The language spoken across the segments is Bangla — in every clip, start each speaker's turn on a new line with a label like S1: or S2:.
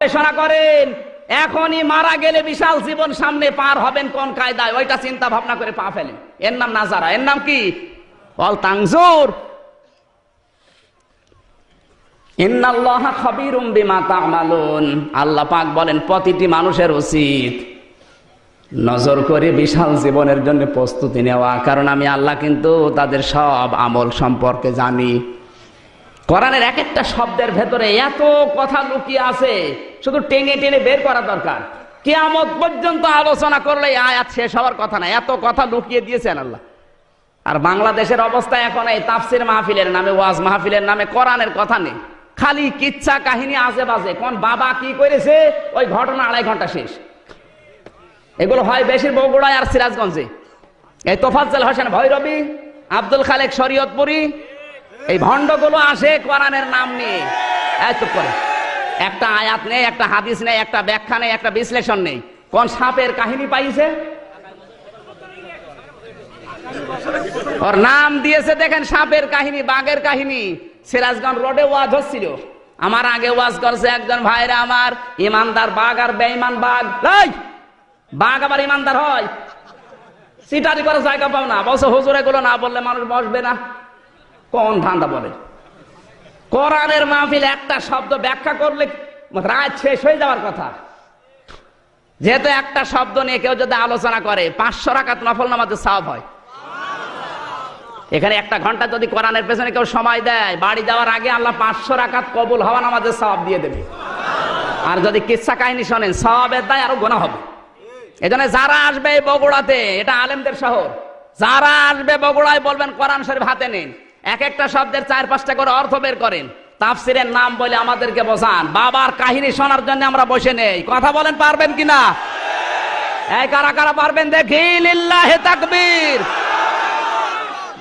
S1: গবেষণা করেন, এখনই মারা গেলে বিশাল জীবন সামনে পার হবেন কোন কায়দায়? ওইটা চিন্তা ভাবনা করে পা ফেলেন। এর নাম নাজারা। এর নাম কি? অল তাংজুর। আল্লাহ পাক বলেন, প্রতিটি মানুষের উচিত নজর করে বিশাল জীবনের জন্য প্রস্তুতি নেওয়া। কারণ আমি আল্লাহ কিন্তু তাদের সব আমল সম্পর্কে জানি। কোরআনের এক একটা শব্দের ভেতরে এত কথা লুকিয়ে আছে, শুধু টেনে টেনে বের করা দরকার। কেয়ামত পর্যন্ত আলোচনা করলে আয়াত শেষ হওয়ার কথা না, এত কথা লুকিয়ে দিয়েছেন আল্লাহ। আর বাংলাদেশের অবস্থা এখন এই তাফসির মাহফিলের নামে, ওয়াজ মাহফিলের নামে কোরআনের কথা নেই। খালি কিচ্ছা কাহিনী আজে বাজে, কোন বাবা কি করেছে, ওই ঘটনা আড়াই ঘণ্টা শেষ। এগুলো হয় বেশির বগুড়ায় আর সিরাজগঞ্জে। এই তোফাজ্জল হোসেন ভৈরবী, আব্দুল খালেক শরীয়তপুরি এই ভণ্ডগুলো আসে কোরআনের নাম নিয়ে। এত করে। একটা আয়াত নেই, একটা হাদিস নেই, একটা ব্যাখ্যা নেই, একটা বিশ্লেষণ নেই। কোন সাপের কাহিনী পাইছে? ওর নাম দিয়েছে দেখেন, সাপের কাহিনী, বাঘের কাহিনী। সিরাজগঞ্জ রোডে ওয়াজ হচ্ছিল। আমার আগে ওয়াজ করছে একজন ভাইরা আমার, ইমানদার বাঘ আর বেঈমান বাঘ। বাঘ আবার ইমানদার হয়। সিটারি করে জায়গা পাও না। বলছে, হুজুরগুলো না বললে মানুষ বসবে না। কোন ধান্দা বলে? কোরআনের মাহফিল একটা শব্দ ব্যাখ্যা করলে রাত শেষ হয়ে যাওয়ার কথা। যেহেতু একটা শব্দ নিয়ে কেউ যদি আলোচনা করে, পাঁচশো রাকাত নফল নামাজে সাব হয়। এখানে একটা ঘণ্টা যদি কোরআনের পেছনে কেউ সময় দেয়, বাড়ি যাওয়ার আগে আল্লাহ পাঁচশো রাকাত কবুল হওয়া নামাজের সব দিয়ে দেবে। আর যদি কিচ্ছা কাহিনী শোনেন সবের দায় আরও গোনা হবে। এজন্য যারা আসবে বগুড়াতে, এটা আলেমদের শহর, যারা আসবে বগুড়ায় বলবেন কোরআন শরীফ হাতে নিন। এক একটা শব্দের চার পাঁচটা করে অর্থ বের করেন। তাফসিরের নাম বলে আমাদেরকে বোঝান। বাবার কাহিনী শোনার জন্য আমরা বসে নেই। কথা বলেন, পারবেন কিনা? এই কারা কারা পারবেন দেখি? লিল্লাহে তাকবীর।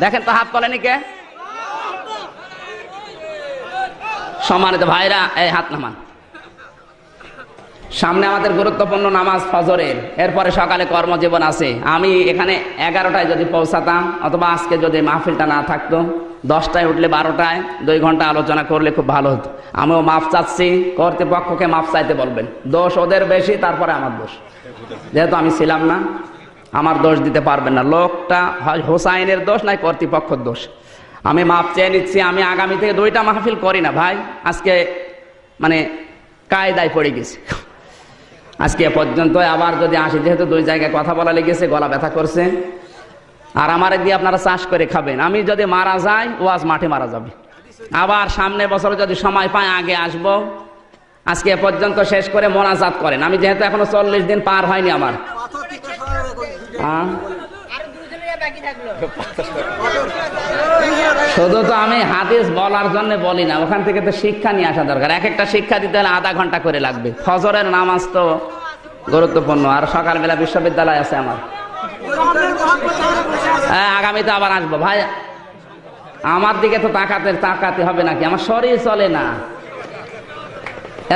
S1: দেখেন তো হাত তোলেনি কে? সম্মানিত ভাইরা, এই হাত নামান। সামনে আমাদের গুরুত্বপূর্ণ নামাজ ফজরের। এরপরে সকালে কর্মজীবন আছে। আমি এখানে এগারোটায় যদি পৌঁছাতাম, অথবা আজকে যদি মাহফিলটা না থাকতো দশটায় উঠলে বারোটায়, দুই ঘণ্টা আলোচনা করলে খুব ভালো হতো। আমিও মাফ চাচ্ছি, কর্তৃপক্ষকে মাফ চাইতে বলবেন। দোষ ওদের বেশি, তারপরে আমার দোষ। যেহেতু আমি ছিলাম না, আমার দোষ দিতে পারবেন না। লোকটা হয় হোসাইনের দোষ নাই, কর্তৃপক্ষের দোষ। আমি মাপ চেয়ে নিচ্ছি, আমি আগামী থেকে দুইটা মাহফিল করি না ভাই। আজকে মানে কায়দায় পড়ে গেছি। আজকে পর্যন্ত আবার যদি আসি, যেহেতু দুই জায়গায় কথা বলা লেগেছে, গলা ব্যথা করছে। আর আমার দিয়ে আপনারা চাষ করে খাবেন। আমি যদি মারা যাই, ওয়াজ মাঠে মারা যাবে। আবার সামনে বছর যদি সময় পাই আগে আসব। আজকে পর্যন্ত শেষ করে মোনাজাত করেন। আমি যেহেতু এখনও চল্লিশ দিন পার হয়নি আমার? শুধু তো আমি হাদিস বলার জন্য বলি না, ওখান থেকে তো শিক্ষা নিয়ে আসা দরকার। এক একটা শিক্ষা দিতে হলে আধা ঘণ্টা করে লাগবে। ফজরের নামাজ তো গুরুত্বপূর্ণ। আর সকালবেলা বিশ্ববিদ্যালয় আছে আমার। আগামীতে আবার আসব। ভাই, আমার দিকে তো তাকাতে তাকাতে হবে নাকি? আমার শরীর চলে না।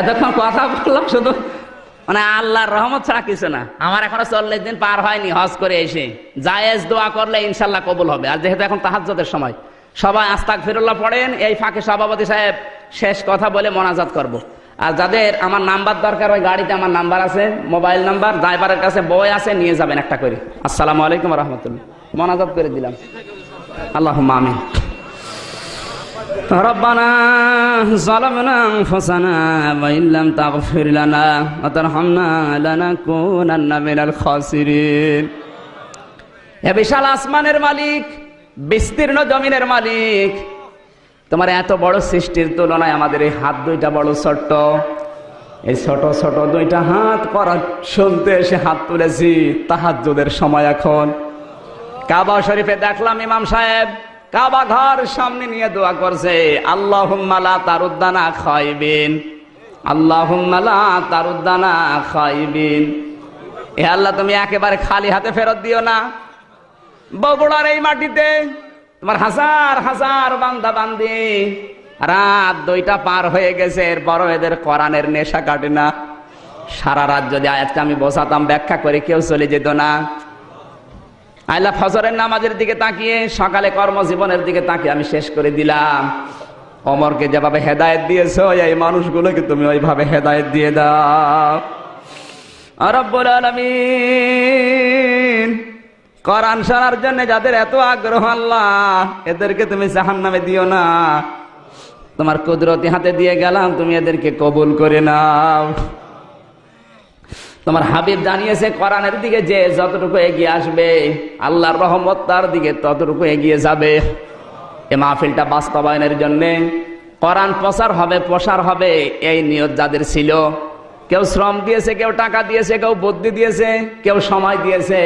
S1: এতক্ষণ কথা বললাম শুধু মানে আল্লাহর রহমত ছাড়া কিছু না। আমার এখনও চল্লিশ দিন পার হয়নি হজ করে এসে। জায়েজ দোয়া করলে ইনশাল্লাহ কবুল হবে। আর যেহেতু এখন তাহাজ্জতের সময়, সবাই আস্তাক ফিরুল্লাহ পড়েন, এই ফাঁকে সভাপতি সাহেব শেষ কথা বলে মোনাজাত করব। আর যাদের আমার নাম্বার দরকার, ওই গাড়িতে আমার নাম্বার আছে, মোবাইল নাম্বার, ড্রাইভারের কাছে বই আছে, নিয়ে যাবেন একটা করে। আসসালামু আলাইকুম রহমতুল্লাহ। মোনাজাত করে দিলাম আল্লাহ আমিন ربنا ظلمنا انفسنا وان لم تغفر لنا وترحمنا لنكونن من الخاسرين এ বিশাল আসমানের মালিক বিস্তীর্ণ জমিনের মালিক তোমার এত বড় সৃষ্টির তুলনায় আমাদের এই হাত দুইটা বড় ছোট্ট এই ছোট ছোট দুইটা হাত করা শুনতে এসে হাত তুলেছি তাহাজ্জুদের সময় এখন কাবা শরীফে দেখলাম ইমাম সাহেব কাবা ঘর সামনে নিয়ে দোয়া করছে আল্লাহ তারুদ্দানা খাইবিন। আল্লাহ তারুদ্দানা খাইবিন। এ আল্লাহ, তুমি একেবারে খালি হাতে ফেরত দিও না। বগুড়ার এই মাটিতে তোমার হাজার হাজার বান্দা বান্দি। রাত দুইটা পার হয়ে গেছে, এরপরও এদের কোরআনের নেশা কাটে না। সারা রাত যদি আয়াতটা আমি বসাতাম, ব্যাখ্যা করে কেউ চলে যেত না। আল্লাহ ফজরের নামাজের দিকে তাকিয়ে, সকালে কর্মজীবনের দিকে তাকিয়ে আমি শেষ করে দিলাম। অমরকে যেভাবে হেদায়ত দিয়েছ, এই মানুষগুলোকে তুমি ওইভাবে হেদায়েত দিয়ে দাও। রব্বুল আলামিন, কোরআন শোনার জন্য যাদের এত আগ্রহ আল্লাহ, এদেরকে তুমি জাহান্নামে দিও না। তোমার কুদরতি হাতে দিয়ে গেলাম, তুমি এদেরকে কবুল করে নাও। তোমার হাবিব জানিয়েছে, কোরআনের দিকে যে যতটুকু এগিয়ে আসবে, আল্লাহর রহমত তার দিকে ততটুকু এগিয়ে যাবে। এ মাহফিলটা বাস্তবায়নের জন্যে কোরআন প্রচার হবে, প্রসার হবে, এই নিয়ত যাদের ছিল। কেউ শ্রম দিয়েছে, কেউ টাকা দিয়েছে, কেউ বুদ্ধি দিয়েছে, কেউ সময় দিয়েছে।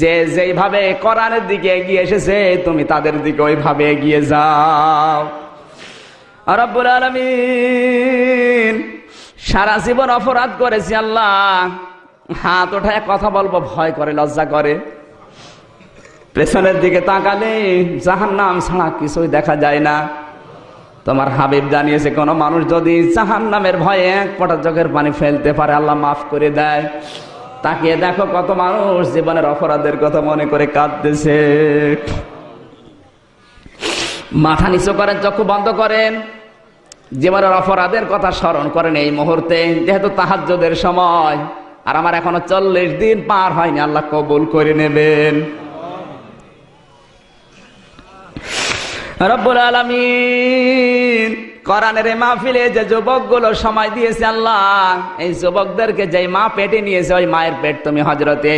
S1: যে যেইভাবে কোরআনের দিকে এগিয়ে এসেছে, তুমি তাদের দিকে ওইভাবে এগিয়ে যাও। রব্বুল আলমিন। সারা জীবন অপরাধ করেছি, আল্লাহ। হাত ওঠায় কথা বলব, ভয় করে, লজ্জা করে। পেছনের দিকে তাকালে জাহান নাম ছাড়া কিছুই দেখা যায় না। তোমার হাবিব জানিয়েছে, কোন মানুষ যদি জাহান নামের ভয়ে এক ফোঁটা চোখের পানি ফেলতে পারে, আল্লাহ মাফ করে দেয়। তাকিয়ে দেখো কত মানুষ জীবনের অপরাধের কথা মনে করে কাঁদতেছে। মাথা নিচু করেন, চক্ষু বন্ধ করেন। জীবনের অপরাধের কথা স্মরণ করেন এই মুহূর্তে, যেহেতু তাহাজ্যদের সময়, আর আমার এখনও চল্লিশ দিন পার হয়নি, আল্লাহ কবুল করে নেবেন। রব্বুল আলমিন মাহফিলে যে যুবকগুলো সময় দিয়েছে আল্লাহ, এই যুবকদেরকে যে মা পেটে নিয়েছে, ওই মায়ের পেট তুমি হজরতে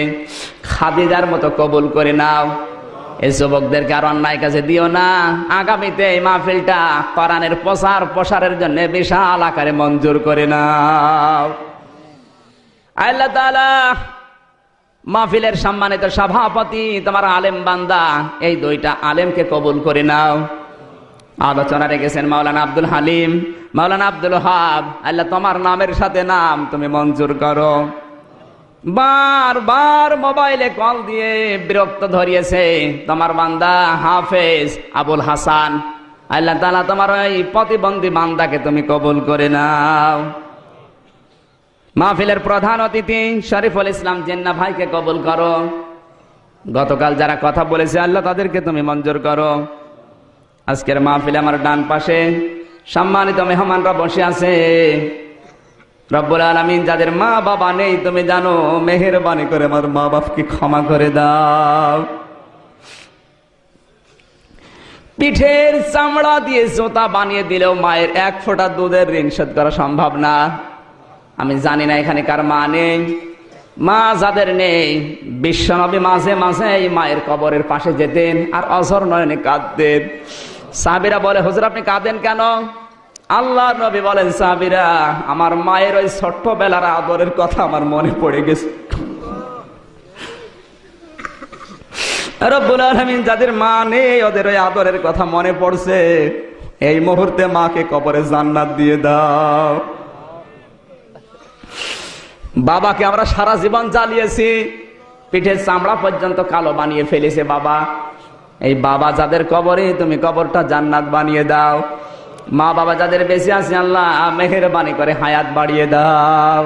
S1: খাদিজার মতো কবুল করে নাও। এই যুবকদেরকে আর অন্যায় কাছে দিও না। আগামীতে এই মাহফিলটা কোরআনের প্রসার প্রসারের জন্য বিশাল আকারে মঞ্জুর করে নাও। আল্লাহ তাআলা মাহফিলের সম্মানিত সভাপতি, তোমার আলেম বান্দা, এই দুইটা আলেমকে কবুল করে নাও। আলোচনা রেখেছেন মাওলানা আব্দুল হালিম, মাওলানা আব্দুল হাব আল্লাহ তোমার নামের সাথে নাম তুমি মঞ্জুর করো। বার বার মোবাইলে কল দিয়ে বিরক্ত ধরিয়েছে। তোমার বান্দা হাফেজ আবুল হাসান। আল্লাহ তালা তোমার ওই প্রতিবন্ধী বান্দাকে তুমি কবুল করে নাও। মাহফিলের প্রধান অতিথি শরীফুল ইসলাম জেন্না ভাইকে কবুল করো। গতকাল যারা কথা বলেছে, আল্লাহ তাদেরকে তুমি মঞ্জুর করো। আজকের মাহফিলে আমার ডান পাশে। সম্মানিত মেহমানরা বসে আছে। রব্বুল আলমিন যাদের মা বাবা নেই, তুমি জানো, মেহেরবানি করে আমার মা বাপকে ক্ষমা করে দাও। পিঠের চামড়া দিয়ে জোতা বানিয়ে দিলেও মায়ের এক ফোঁটা দুধের ঋণ শোধ করা সম্ভব না। আমি জানি না এখানে কার মা নেই। মা যাদের নেই, বিশ্বনবী মাঝে মাঝে এই মায়ের কবরের পাশে যেতেন আর অঝর নয়নে কাঁদতেন। সাবিরা বলে, হুজুর, আপনি কাঁদেন কেন? আল্লাহ নবী বলেন সাবিরা আমার মায়ের ওই ছোট্ট বেলার আদরের কথা আমার মনে পড়ে গেছে। যাদের মা নেই, ওদের ওই আদরের কথা মনে পড়ছে। এই মুহূর্তে মাকে কবরে জান্নাত দিয়ে দাও। বাবাকে আমরা সারা জীবন জ্বালিয়েছি পিঠের চামড়া পর্যন্ত কালো বানিয়ে ফেলেছে বাবা। এই বাবা যাদের কবরে, তুমি কবরটা জান্নাত বানিয়ে দাও। মা বাবা যাদের বেশি আছে, আল্লাহ মেহেরবানি করে হায়াত বাড়িয়ে দাও।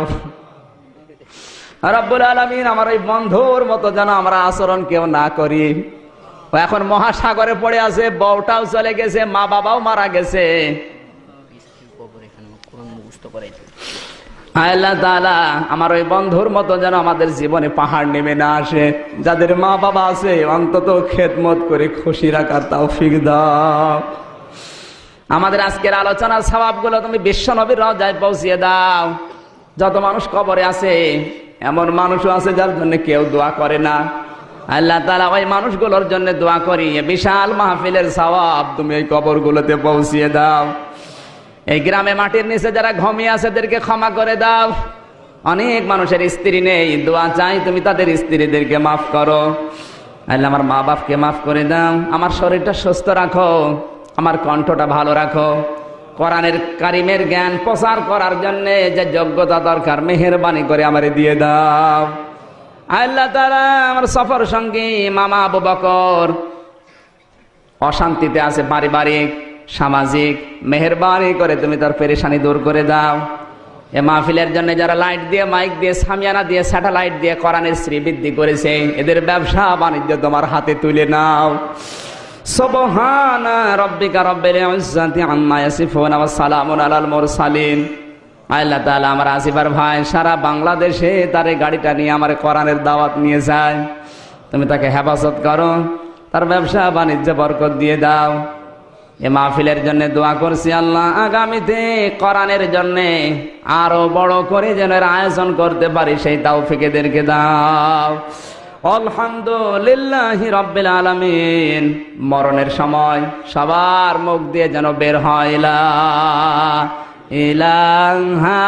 S1: রব্বুল আলমিন আমার ওই বন্ধুর মতো যেন আমরা আচরণ কেউ না করি। এখন মহাসাগরে পড়ে আছে, বউটাও চলে গেছে, মা বাবাও মারা গেছে। আল্লাহ তাআলা, আমার ওই বন্ধুর মতো যেন আমাদের জীবনে পাহাড় নেমে না আসে। যাদের মা বাবা আছে, অন্তত খেদমত করে খুশি রাখার তাও ফিক দাও। আমাদের আজকের আলোচনার স্বভাবগুলো তুমি বিশ্ব নবীর রজায় পৌঁছিয়ে দাও। যত মানুষ কবরে আছে, এমন মানুষও আছে যার জন্য কেউ দোয়া করে না। আল্লাহ তালা ওই মানুষগুলোর জন্য দোয়া করি। বিশাল মাহফিলের স্বভাব তুমি এই কবরগুলোতে পৌঁছিয়ে দাও। এই গ্রামে মাটির নিচে যারা ঘমিয়ে আছে এদেরকে ক্ষমা করে দাও। অনেক মানুষের স্ত্রী নেই, দোয়া চাই তুমি তাদের স্ত্রীদেরকে মাফ করো। আল্লাহ আমার মা বাপকে মাফ করে দাও। আমার শরীরটা সুস্থ রাখো। আমার কণ্ঠটা ভালো রাখো। কোরআনের কারিমের জ্ঞান প্রচার করার জন্য যে যোগ্যতা দরকার, মেহরবানি করে আমারে দিয়ে দাও। আল্লাহ তারা আমার সফর সঙ্গী মামা আবু বকর, অশান্তিতে আছে পারিবারিক, সামাজিক, মেহরবানি করে তুমি তার পেরেশানি দূর করে দাও। এ মাহফিলের জন্য যারা লাইট দিয়ে মাইক দিয়ে, সামিয়ানা দিয়ে, স্যাটেলাইট দিয়ে কোরআনের শ্রী বৃদ্ধি করেছে, এদের ব্যবসা বাণিজ্য তোমার হাতে তুলে নাও। সুবহানা রব্বিকা রব্বিল ইজ্জাতি আম্মা ইয়াসিফুন ওয়া সালামুন আলাল মুরসালিন। আল্লাহ তাআলা আমার আসিফার ভাই, সারা বাংলাদেশে তার গাড়িটা নিয়ে আমার কোরআনের দাওয়াত নিয়ে যায়। তুমি তাকে হেফাজত করো, তার ব্যবসা বাণিজ্য বরকত দিয়ে দাও। এ মাহফিলের জন্য দোয়া করছি আল্লাহ, আগামীতে কোরআনের জন্য আরও বড় করে যেন আয়োজন করতে পারি, সেই তাও ফিকেদেরকে দাও। আলহামদুলিল্লাহ রব্বিল আলামিন। মরণের সময় সবার মুখ দিয়ে যেন বের হয় লা ইলাহা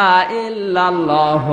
S1: ইল্লাল্লাহ